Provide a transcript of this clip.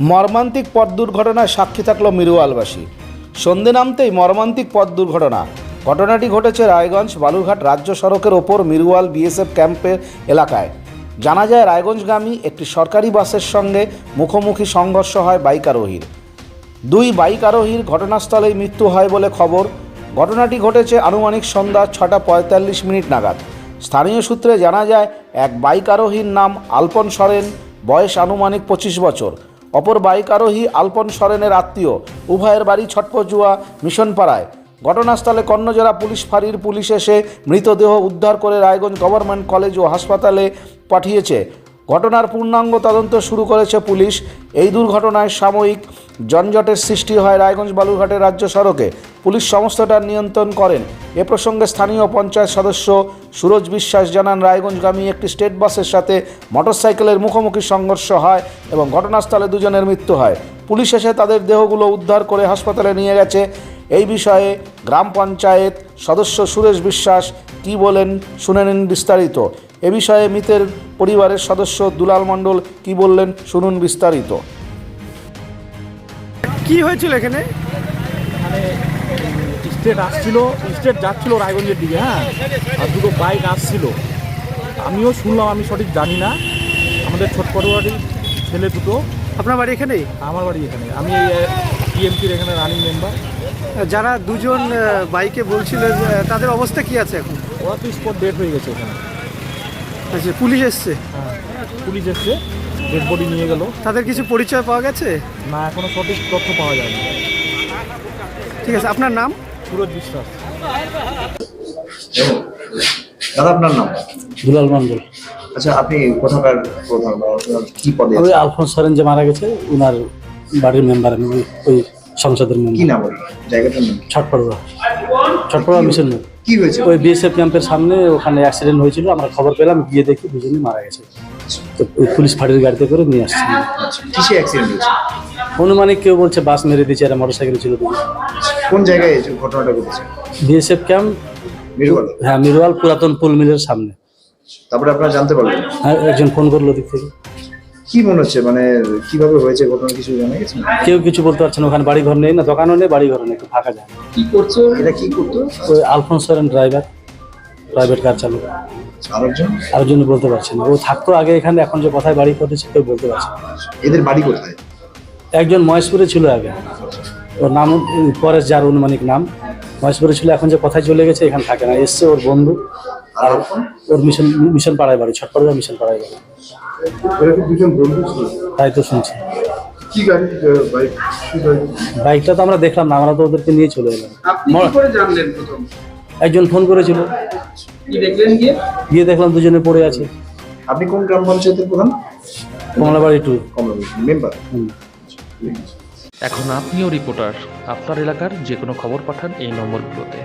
মর্মান্তিক পথ দুর্ঘটনায় সাক্ষী থাকল মিরুয়ালবাসী সন্ধে নামতেই মর্মান্তিক পথ দুর্ঘটনা। ঘটনাটি ঘটেছে রায়গঞ্জ বালুরঘাট রাজ্য সড়কের ওপর মিরুয়াল বিএসএফ ক্যাম্পের এলাকায়। জানা যায়, রায়গঞ্জগামী একটি সরকারি বাসের সঙ্গে মুখোমুখি সংঘর্ষ হয় বাইক আরোহীর। দুই বাইক আরোহীর ঘটনাস্থলেই মৃত্যু হয় বলে খবর। ঘটনাটি ঘটেছে আনুমানিক সন্ধ্যা ছটা পঁয়তাল্লিশ মিনিট নাগাদ। স্থানীয় সূত্রে জানা যায়, এক বাইক আরোহীর নাম আলপন সরেন, বয়স আনুমানিক পঁচিশ বছর। অপর বাইক আরোহী আলপন সরেনের আত্মীয়। উভয়ের বাড়ি ছটপজুয়া মিশনপাড়ায়। ঘটনাস্থলে কর্ণজোড়া পুলিশ ফাঁড়ির পুলিশ এসে মৃতদেহ উদ্ধার করে রায়গঞ্জ গভর্নমেন্ট কলেজ ও হাসপাতালে পাঠিয়েছে। ঘটনার পূর্ণাঙ্গ তদন্ত শুরু করেছে পুলিশ। এই দুর্ঘটনায় সাময়িক জঞ্জটের সৃষ্টি হয় রায়গঞ্জ বালুরঘাটের রাজ্য সড়কে। পুলিশ সমস্তটা নিয়ন্ত্রণ করেন। এ প্রসঙ্গে স্থানীয় পঞ্চায়েত সদস্য সুরজ বিশ্বাস জানান রায়গঞ্জগামী একটি স্টেট বাসের সাথে মোটরসাইকেলের মুখোমুখি সংঘর্ষ হয় এবং ঘটনাস্থলে দুজনের মৃত্যু হয়। পুলিশ এসে তাদের দেহগুলো উদ্ধার করে হাসপাতালে নিয়ে গেছে। এই বিষয়ে গ্রাম পঞ্চায়েত সদস্য সুরেশ বিশ্বাস কি বলেন শুনে নিন বিস্তারিত। এ বিষয়ে মৃতের পরিবারের সদস্য দুলাল মণ্ডল কি বললেন শুনুন বিস্তারিত। কি হয়েছিল এখানে স্টেট আসছিল স্টেট যাচ্ছিল রায়গঞ্জের দিকে হ্যাঁ? আর দুটো বাইক আসছিল। আমিও শুনলাম আমি সঠিক জানি না। আমাদের ছোট পটুয়ারির ছেলে দুটো। আপনার বাড়ি এখানেই আমার বাড়ি এখানে। আমি টিএমপির এখানে রানিং মেম্বার যারা দুজন বাইকে বলছিল তাদের অবস্থা কি আছে এখন? ওরা তো স্পট ডেট হয়ে গেছে ওখানে আচ্ছা পুলিশ এসছে? হ্যাঁ পুলিশ এসছে ডেড বডি নিয়ে গেল। তাদের কিছু পরিচয় পাওয়া গেছে? না এখনও সঠিক তথ্য পাওয়া যায়নি। ঠিক আছে আপনার নাম? সুরজ বিশ্বাস। দাদা আপনার নাম? দুলাল মন্ডল আচ্ছা আপনি কোথাকার প্রধান কি পদে ওই আছেন? আলফোন্স সরেন যে মারা গেছে ওনার বাড়ির মেম্বার আমি ওই- সংসদের কি মেম্বার নাম ওই জায়গাটার নাম? ছটপড়ুয়া ছটপড়ুয়া মিশন কি হয়েছে? ওই বিএসএফ ক্যাম্পের সামনে ওখানে অ্যাক্সিডেন্ট হয়েছিল আমরা খবর পেলাম গিয়ে দেখি দুজনেই মারা গেছে। তো পুলিশ ফাঁড়ির গাড়িতে করে নিয়ে আসছি। কিসে অ্যাক্সিডেন্ট হয়েছে? অনুমানিক কেউ বলছে বাস মেরে দিয়েছে একটা মোটর সাইকেল ছিল। কোন জায়গায় এই ঘটনাটা ঘটেছে? BSF camp Miruwal? হ্যাঁ মিরওয়াল পুরাতন পুল মিলের সামনে। তারপরে আপনারা জানতে পারলেন? হ্যাঁ একজন ফোন করল ওদিক থেকে। কি মনে হচ্ছে? মানে কীভাবে হয়েছে ঘটনা কিছু জানা গেছে? কেউ কিছু বলতে পারছে না ওখানে বাড়ি ঘর নেই না দোকানও নেই বাড়ি ঘর নেই একটু ফাঁকা যায় কি করছ? এটা কি করতো? ওই Alphons Soren driver private car চালক। আরেকজন? আরেকজন বলতে পারছে না। ও থাকতো আগে এখানে এখন যে কোথায় বাড়ি করেছে কেউ বলতে পারছে না। এদের বাড়ি কোথায়? একজন মহেশপুরে ছিল আগে। ওর নাম পরেশ যার অনুমানিক নাম। মহেশপুরে ছিল এখন যে কোথায় চলে গেছে এখানে থাকে না। এসছে ওর বন্ধু। আর ওর মিশন মিশন পাড়ায় বাড়ি ছটপাড়া মিশন পাড়ায় বাড়ি। দুজন বন্ধু ছিল? তাই তো শুনছি। কি গাড়ি বাইক কি গাড়ি? বাইকটা তো আমরা দেখলাম না আমরা তো ওদেরকে নিয়ে চলে এলাম। আপনি কি করে জানলেন প্রথম? একজন ফোন করেছিল। দেখলেন গিয়ে? গিয়ে দেখলাম দুজনে পড়ে আছে। আপনি কোন গ্রাম পঞ্চায়েতের প্রধান? কমলাবাড়ি টু। কমলাবাড়ি মেম্বার? এখন আপনিও রিপোর্টার আপনার এলাকার যে কোনো খবর পাঠান এই নম্বরগুলোতে।